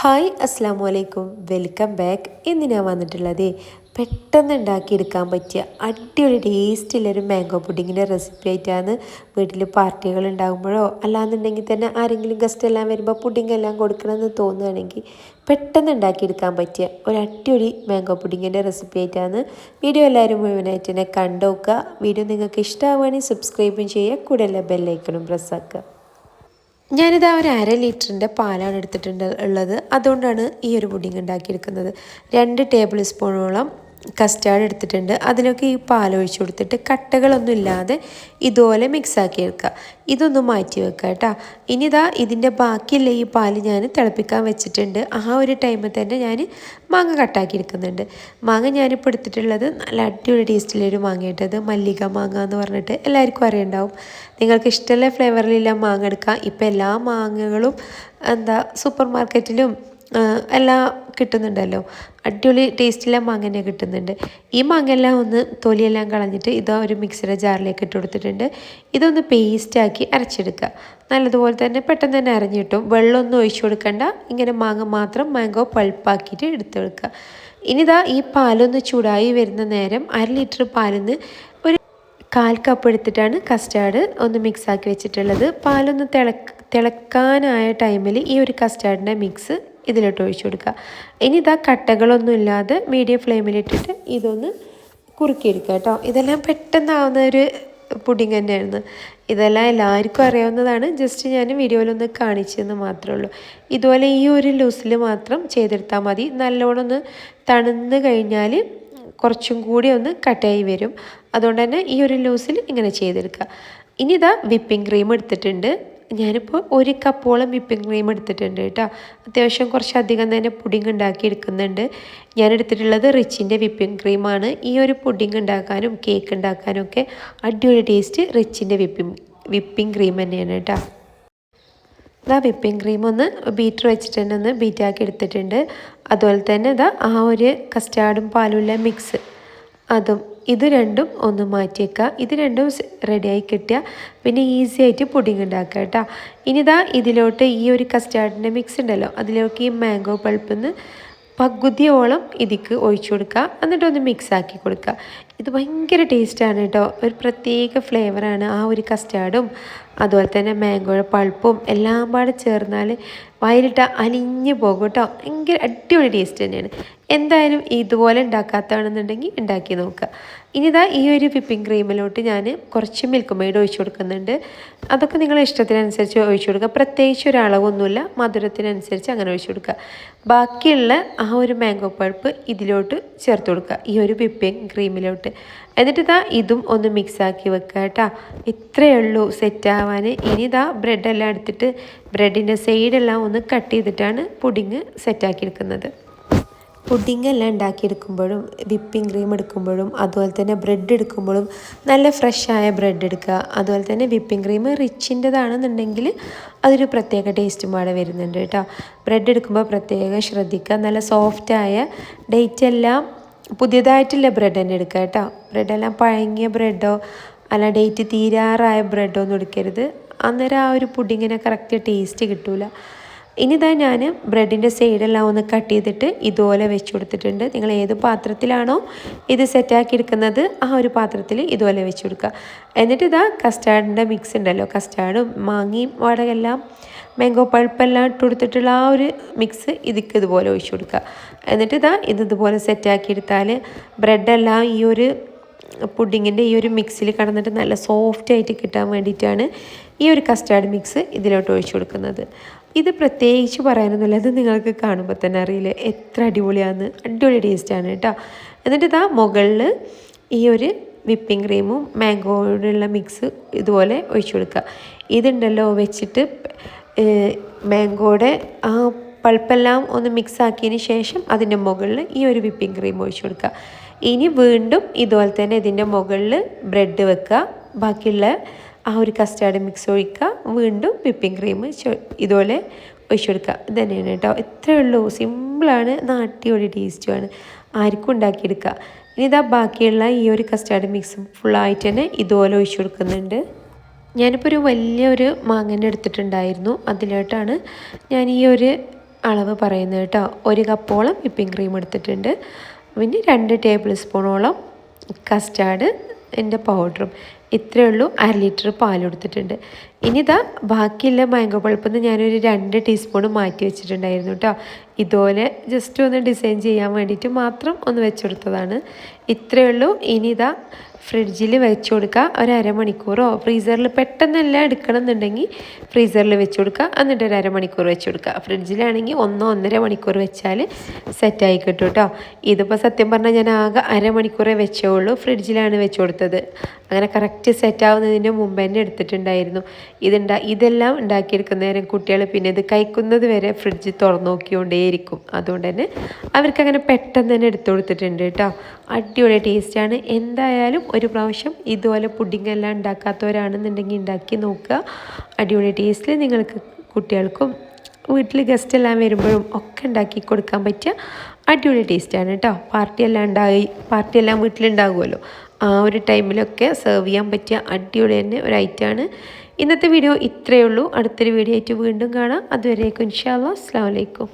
Hi അസ്സാം വലൈക്കും welcome back. ഇന്ന് ഞാൻ വന്നിട്ടുള്ളത് പെട്ടെന്ന് ഉണ്ടാക്കിയെടുക്കാൻ പറ്റിയ അടിപൊളി ടേസ്റ്റുള്ളൊരു മാംഗോ പുഡിങ്ങിന്റെ റെസിപ്പി ആയിട്ടാണ് വീട്ടിൽ പാർട്ടികൾ ഉണ്ടാകുമ്പോഴോ അല്ലാന്നുണ്ടെങ്കിൽ തന്നെ ആരെങ്കിലും ഗസ്റ്റ് എല്ലാം വരുമ്പോൾ പുഡിംഗ് എല്ലാം കൊടുക്കണമെന്ന് തോന്നുകയാണെങ്കിൽ പെട്ടെന്ന് ഉണ്ടാക്കിയെടുക്കാൻ പറ്റിയ ഒരു അടിപൊളി മാംഗോ പുഡിങ്ങിന്റെ റെസിപ്പി ആയിട്ടാണ് വീഡിയോ എല്ലാവരും മുഴുവനായിട്ട് തന്നെ കണ്ടുനോക്കുക വീഡിയോ നിങ്ങൾക്ക് ഇഷ്ടമാവുകയാണെങ്കിൽ സബ്സ്ക്രൈബും ചെയ്യുക. കൂടെ എല്ലാ ബെല്ലൈക്കണും പ്രസ്സാക്കുക ഞാനിത് ഒരു അര ലിറ്ററിന്റെ പാലാണ് എടുത്തിട്ടുണ്ട് ഉള്ളത്. അതുകൊണ്ടാണ് ഈ ഒരു പുഡിംഗ് ഉണ്ടാക്കിയെടുക്കുന്നത്. രണ്ട് ടേബിൾ സ്പൂണോളം കസ്റ്റാർഡ് എടുത്തിട്ടുണ്ട്. അതിനൊക്കെ ഈ പാൽ ഒഴിച്ചു കൊടുത്തിട്ട് കട്ടകളൊന്നും ഇല്ലാതെ ഇതുപോലെ മിക്സാക്കി എടുക്കുക. ഇതൊന്ന് മാറ്റി വെക്കുക കേട്ടോ. ഇനി ഇതാ ഇതിന്റെ ബാക്കിയുള്ള ഈ പാൽ ഞാൻ തിളപ്പിക്കാൻ വെച്ചിട്ടുണ്ട്. ആ ഒരു ടൈമിൽ തന്നെ ഞാൻ മാങ്ങ കട്ടാക്കി എടുക്കുന്നുണ്ട്. മാങ്ങ ഞാനിപ്പോൾ എടുത്തിട്ടുള്ളത് നല്ല അടിപൊളി ടേസ്റ്റിലൊരു മാങ്ങ ഇട്ടത് മല്ലിക മാങ്ങ എന്ന് പറഞ്ഞിട്ട് എല്ലാവർക്കും അറിയണ്ടാവും. നിങ്ങൾക്ക് ഇഷ്ടമുള്ള ഫ്ലേവറിലുള്ള മാങ്ങ എടുക്കാം ഇപ്പം എല്ലാ മാങ്ങകളും എന്താ സൂപ്പർ മാർക്കറ്റിലും എല്ലാം കിട്ടുന്നുണ്ടല്ലോ. അടിപൊളി ടേസ്റ്റിലെ മാങ്ങ തന്നെ കിട്ടുന്നുണ്ട്. ഈ മാങ്ങയെല്ലാം ഒന്ന് തൊലിയെല്ലാം കളഞ്ഞിട്ട് ഇതാ ഒരു മിക്സിയുടെ ജാറിലേക്ക് ഇട്ട് കൊടുത്തിട്ടുണ്ട്. ഇതൊന്ന് പേസ്റ്റാക്കി അരച്ചെടുക്കുക നല്ലതുപോലെ തന്നെ പെട്ടെന്ന് തന്നെ അരഞ്ഞു കിട്ടും. വെള്ളമൊന്നും ഒഴിച്ചു കൊടുക്കണ്ട. ഇങ്ങനെ മാങ്ങ മാത്രം മാംഗോ പൾപ്പാക്കിയിട്ട് എടുത്തെടുക്കുക ഇനിതാ ഈ പാലൊന്ന് ചൂടായി വരുന്ന നേരം അര ലിറ്റർ പാലിന്ന് ഒരു കാൽ കപ്പ് എടുത്തിട്ടാണ് കസ്റ്റാർഡ് ഒന്ന് മിക്സാക്കി വെച്ചിട്ടുള്ളത്. പാലൊന്ന് തിളക്ക് തിളക്കാനായ ടൈമിൽ ഈ ഒരു കസ്റ്റാർഡിന്റെ മിക്സ് ഇതിലോട്ട് ഒഴിച്ചു കൊടുക്കുക. ഇനി ഇതാ കട്ടകളൊന്നും ഇല്ലാതെ മീഡിയം ഫ്ലെയിമിലിട്ടിട്ട് ഇതൊന്ന് കുറുക്കിയെടുക്കുക കേട്ടോ. ഇതെല്ലാം പെട്ടെന്നാവുന്ന ഒരു പുഡിങ് തന്നെയായിരുന്നു. ഇതെല്ലാം എല്ലാവർക്കും അറിയാവുന്നതാണ്. ജസ്റ്റ് ഞാൻ വീഡിയോയിലൊന്ന് കാണിച്ചെന്ന് മാത്രമേ ഉള്ളൂ. ഇതുപോലെ ഈ ഒരു ലൂസിൽ മാത്രം ചെയ്തെടുത്താൽ മതി. നല്ലോണം ഒന്ന് തണുന്ന് കഴിഞ്ഞാൽ കുറച്ചും കൂടി ഒന്ന് കട്ടായി വരും. അതുകൊണ്ട് തന്നെ ഈ ഒരു ലൂസിൽ ഇങ്ങനെ ചെയ്തെടുക്കുക. ഇനി ഇതാ വിപ്പിംഗ് ക്രീം എടുത്തിട്ടുണ്ട്. ഞാനിപ്പോൾ ഒരു കപ്പോളം വിപ്പിംഗ് ക്രീം എടുത്തിട്ടുണ്ട് കേട്ടോ. അത്യാവശ്യം കുറച്ചധികം തന്നെ പുഡിംഗ് ഉണ്ടാക്കി എടുക്കുന്നുണ്ട്. ഞാൻ എടുത്തിട്ടുള്ളത് റിച്ചിന്റെ വിപ്പിംഗ് ക്രീമാണ്. ഈ ഒരു പുഡിംഗ് ഉണ്ടാക്കാനും കേക്ക് ഉണ്ടാക്കാനും ഒക്കെ അടിപൊളി ടേസ്റ്റ് റിച്ചിന്റെ വിപ്പിംഗ് വിപ്പിംഗ് ക്രീം തന്നെയാണ് കേട്ടോ. ഇതാ വിപ്പിംഗ് ക്രീം ഒന്ന് ബീറ്റർ വെച്ചിട്ട് തന്നെ ഒന്ന് ബീറ്റാക്കി എടുത്തിട്ടുണ്ട്. അതുപോലെ തന്നെ ഇതാ ആ ഒരു കസ്റ്റാർഡും പാലുള്ള മിക്സ് അതും ഇത് രണ്ടും ഒന്ന് മാറ്റിയേക്കുക ഇത് രണ്ടും റെഡിയായി കിട്ടിയാൽ പിന്നെ ഈസി ആയിട്ട് പുഡിംഗ് ഉണ്ടാക്കുക കേട്ടോ. ഇനിതാ ഇതിലോട്ട് ഈ ഒരു കസ്റ്റാർഡിന്റെ മിക്സ് ഉണ്ടല്ലോ. അതിലേക്ക് ഈ മാംഗോ പൾപ്പിൽ നിന്ന് പകുതിയോളം ഇതിക്ക് ഒഴിച്ചു കൊടുക്കുക. എന്നിട്ടൊന്ന് മിക്സ് ആക്കി കൊടുക്കുക. ഇത് ഭയങ്കര ടേസ്റ്റാണ് കേട്ടോ ഒരു പ്രത്യേക ഫ്ലേവറാണ് ആ ഒരു കസ്റ്റാർഡും അതുപോലെ തന്നെ മാംഗോയുടെ പൾപ്പും എല്ലാം പാടെ ചേർന്നാൽ വയലിട്ട അലിഞ്ഞു പോകും കേട്ടോ ഭയങ്കര അടിപൊളി ടേസ്റ്റ് തന്നെയാണ്. എന്തായാലും ഇതുപോലെ ഉണ്ടാക്കാത്തതാണെന്നുണ്ടെങ്കിൽ ഉണ്ടാക്കി നോക്കുക. ഇനിതാ ഈ ഒരു വിപ്പിംഗ് ക്രീമിലോട്ട് ഞാൻ കുറച്ച് മിൽക്ക് മെയ്ഡ് ഒഴിച്ചു കൊടുക്കുന്നുണ്ട്. അതൊക്കെ നിങ്ങളെ ഇഷ്ടത്തിനനുസരിച്ച് ഒഴിച്ചു കൊടുക്കുക. പ്രത്യേകിച്ച് ഒരളവൊന്നുമില്ല മധുരത്തിനനുസരിച്ച് അങ്ങനെ ഒഴിച്ചു കൊടുക്കുക. ബാക്കിയുള്ള ആ ഒരു മാംഗോ പഴുപ്പ് ഇതിലോട്ട് ചേർത്ത് കൊടുക്കുക. ഈ ഒരു വിപ്പിംഗ് ക്രീമിലോട്ട്. എന്നിട്ട് ഇതാ ഇതും ഒന്ന് മിക്സാക്കി വെക്കുക കേട്ടോ. ഇത്രയേ ഉള്ളൂ സെറ്റാവാൻ ഇനി ഇതാ ബ്രെഡെല്ലാം എടുത്തിട്ട് ബ്രെഡിന്റെ സൈഡെല്ലാം ഒന്ന് കട്ട് ചെയ്തിട്ടാണ് പുഡിങ് സെറ്റാക്കി എടുക്കുന്നത്. പുഡിംഗ് എല്ലാം ഉണ്ടാക്കിയെടുക്കുമ്പോഴും വിപ്പിംഗ് ക്രീം എടുക്കുമ്പോഴും അതുപോലെ തന്നെ ബ്രെഡ് എടുക്കുമ്പോഴും നല്ല ഫ്രഷായ ബ്രെഡ് എടുക്കുക. അതുപോലെ തന്നെ വിപ്പിംഗ് ക്രീം റിച്ചിന്റെതാണെന്നുണ്ടെങ്കിൽ അതൊരു പ്രത്യേക ടേസ്റ്റും പാടെ വരുന്നുണ്ട് കേട്ടോ. ബ്രെഡ് എടുക്കുമ്പോൾ പ്രത്യേകം ശ്രദ്ധിക്കുക. നല്ല സോഫ്റ്റായ ഡേറ്റ് എല്ലാം പുതിയതായിട്ടുള്ള ബ്രെഡ് തന്നെ എടുക്കുക കേട്ടോ. ബ്രെഡെല്ലാം പഴങ്ങിയ ബ്രെഡോ അല്ല ഡേറ്റ് തീരാറായ ബ്രെഡോ ഒന്നും എടുക്കരുത്. അന്നേരം ആ ഒരു പുഡിങ്ങിനെ കറക്റ്റ് ടേസ്റ്റ് കിട്ടില്ല ഇനിതാ ഞാൻ ബ്രെഡിന്റെ സൈഡെല്ലാം ഒന്ന് കട്ട് ചെയ്തിട്ട് ഇതുപോലെ വെച്ച് കൊടുത്തിട്ടുണ്ട്. നിങ്ങൾ ഏത് പാത്രത്തിലാണോ ഇത് സെറ്റാക്കി എടുക്കുന്നത് ആ ഒരു പാത്രത്തിൽ ഇതുപോലെ വെച്ച് കൊടുക്കുക. എന്നിട്ട് ഇതാ കസ്റ്റാർഡിന്റെ മിക്സ് ഉണ്ടല്ലോ. കസ്റ്റാർഡും മാങ്ങയും വാടകയെല്ലാം മാംഗോ പഴുപ്പെല്ലാം ഇട്ട് കൊടുത്തിട്ടുള്ള ആ ഒരു മിക്സ് ഇതിക്ക് ഇതുപോലെ ഒഴിച്ചു കൊടുക്കുക. എന്നിട്ട് ഇതാ ഇത് ഇതുപോലെ സെറ്റാക്കി എടുത്താൽ ബ്രെഡെല്ലാം ഈ ഒരു പുഡിങ്ങിന്റെ ഈ ഒരു മിക്സിൽ കടന്നിട്ട് നല്ല സോഫ്റ്റ് ആയിട്ട് കിട്ടാൻ വേണ്ടിയിട്ടാണ് ഈ ഒരു കസ്റ്റാർഡ് മിക്സ് ഇതിലോട്ട് ഒഴിച്ചു കൊടുക്കുന്നത്. ഇത് പ്രത്യേകിച്ച് പറയാനൊന്നുമില്ല. ഇത് നിങ്ങൾക്ക് കാണുമ്പോൾ തന്നെ അറിയില്ല? എത്ര അടിപൊളിയാണ് അടിപൊളി ടേസ്റ്റാണ് കേട്ടോ. എന്നിട്ട് ഇതാ മുകളിൽ ഈ ഒരു വിപ്പിംഗ് ക്രീമും മാംഗോയോടുള്ള മിക്സ് ഇതുപോലെ ഒഴിച്ചു കൊടുക്കുക. ഇതുണ്ടല്ലോ വെച്ചിട്ട് മാംഗോയുടെ ആ പൾപ്പെല്ലാം ഒന്ന് മിക്സ് ആക്കിയതിന് ശേഷം അതിന്റെ മുകളിൽ ഈ ഒരു വിപ്പിംഗ് ക്രീം ഒഴിച്ചു കൊടുക്കുക. ഇനി വീണ്ടും ഇതുപോലെ തന്നെ ഇതിന്റെ മുകളിൽ ബ്രെഡ് വെക്കുക. ബാക്കിയുള്ള ആ ഒരു കസ്റ്റാർഡ് മിക്സ് ഒഴിക്കുക. വീണ്ടും വിപ്പിംഗ് ക്രീം ഇതുപോലെ ഒഴിച്ചു കൊടുക്കുക ഇത് തന്നെയാണ് കേട്ടോ. ഇത്രയേ ഉള്ളൂ. സിമ്പിളാണ് നാട്ടിയൊരു ടേസ്റ്റുമാണ് ആർക്കും ഉണ്ടാക്കിയെടുക്കുക. ഇനി ഇതാ ബാക്കിയുള്ള ഈ ഒരു കസ്റ്റാർഡ് മിക്സും ഫുള്ളായിട്ട് തന്നെ ഇതുപോലെ ഒഴിച്ചു കൊടുക്കുന്നുണ്ട് ഞാനിപ്പോൾ ഒരു വലിയൊരു മാങ്ങന്റെ എടുത്തിട്ടുണ്ടായിരുന്നു. അതിലോട്ടാണ് ഞാൻ ഈ ഒരു അളവ് പറയുന്നത് കേട്ടോ. ഒരു കപ്പോളം വിപ്പിംഗ് ക്രീം എടുത്തിട്ടുണ്ട്. പിന്നെ രണ്ട് ടേബിൾ സ്പൂണോളം കസ്റ്റാർഡ് എന്റെ പൗഡറും ഇത്രയേ ഉള്ളൂ അര ലിറ്റർ പാൽ പാലെടുത്തിട്ടുണ്ട് ഇനി ഇതാ ബാക്കിയുള്ള മാംഗോ പൾപ്പിൽ നിന്ന് ഞാനൊരു രണ്ട് ടീസ്പൂൺ മാറ്റി വെച്ചിട്ടുണ്ടായിരുന്നു കേട്ടോ ഇതുപോലെ ജസ്റ്റ് ഒന്ന് ഡിസൈൻ ചെയ്യാൻ വേണ്ടിയിട്ട് മാത്രം ഒന്ന് വെച്ചെടുത്തതാണ്. ഇത്രയേ ഉള്ളൂ. ഇനി ഇതാ ഫ്രിഡ്ജിൽ വെച്ച് കൊടുക്കുക ഒരു അരമണിക്കൂറോ ഫ്രീസറിൽ പെട്ടെന്നെല്ലാം എടുക്കണം എന്നുണ്ടെങ്കിൽ ഫ്രീസറിൽ വെച്ച് കൊടുക്കുക എന്നിട്ട് ഒരു അരമണിക്കൂർ വെച്ച് കൊടുക്കുക ഫ്രിഡ്ജിലാണെങ്കിൽ ഒന്നോ ഒന്നര മണിക്കൂർ വെച്ചാൽ സെറ്റായി കിട്ടും കേട്ടോ ഇതിപ്പോൾ സത്യം പറഞ്ഞാൽ ഞാൻ ആകെ അരമണിക്കൂറേ വെച്ചേ ഉള്ളൂ. ഫ്രിഡ്ജിലാണ് വെച്ച് കൊടുത്തത്. അങ്ങനെ കറക്റ്റ് സെറ്റ് ആവുന്നതിന് മുമ്പ് തന്നെ എടുത്തിട്ടുണ്ടായിരുന്നു. ഇതുണ്ടാ ഇതെല്ലാം ഉണ്ടാക്കിയെടുക്കുന്ന നേരം കുട്ടികൾ പിന്നെ ഇത് കഴിക്കുന്നത് വരെ ഫ്രിഡ്ജ് തുറന്നു നോക്കിക്കൊണ്ടേയിരിക്കും. അതുകൊണ്ട് തന്നെ അവർക്ക് അങ്ങനെ പെട്ടെന്ന് തന്നെ എടുത്തു കൊടുത്തിട്ടുണ്ട് കേട്ടോ. അടിപൊളി ടേസ്റ്റാണ് എന്തായാലും ഒരു പ്രാവശ്യം ഇതുപോലെ പുഡിംഗ് എല്ലാം ഉണ്ടാക്കാത്തവരാണെന്നുണ്ടെങ്കിൽ ഉണ്ടാക്കി നോക്കുക. അടിപൊളി ടേസ്റ്റിൽ നിങ്ങൾക്ക് കുട്ടികൾക്കും വീട്ടിൽ ഗസ്റ്റ് എല്ലാം വരുമ്പോഴും ഒക്കെ ഉണ്ടാക്കി കൊടുക്കാൻ പറ്റിയ അടിപൊളി ടേസ്റ്റാണ് കേട്ടോ. പാർട്ടിയെല്ലാം ഉണ്ടായി പാർട്ടിയെല്ലാം വീട്ടിലുണ്ടാകുമല്ലോ ആ ഒരു ടൈമിലൊക്കെ സെർവ് ചെയ്യാൻ പറ്റിയ അടിപൊളി തന്നെ ഒരു ഐറ്റമാണ് ഇന്നത്തെ വീഡിയോ ഇത്രയേ ഉള്ളൂ. അടുത്തൊരു വീഡിയോ ആയിട്ട് വീണ്ടും കാണാം. അതുവരേക്കും ഇൻഷാല്ലാ അസ്സാം വലൈക്കും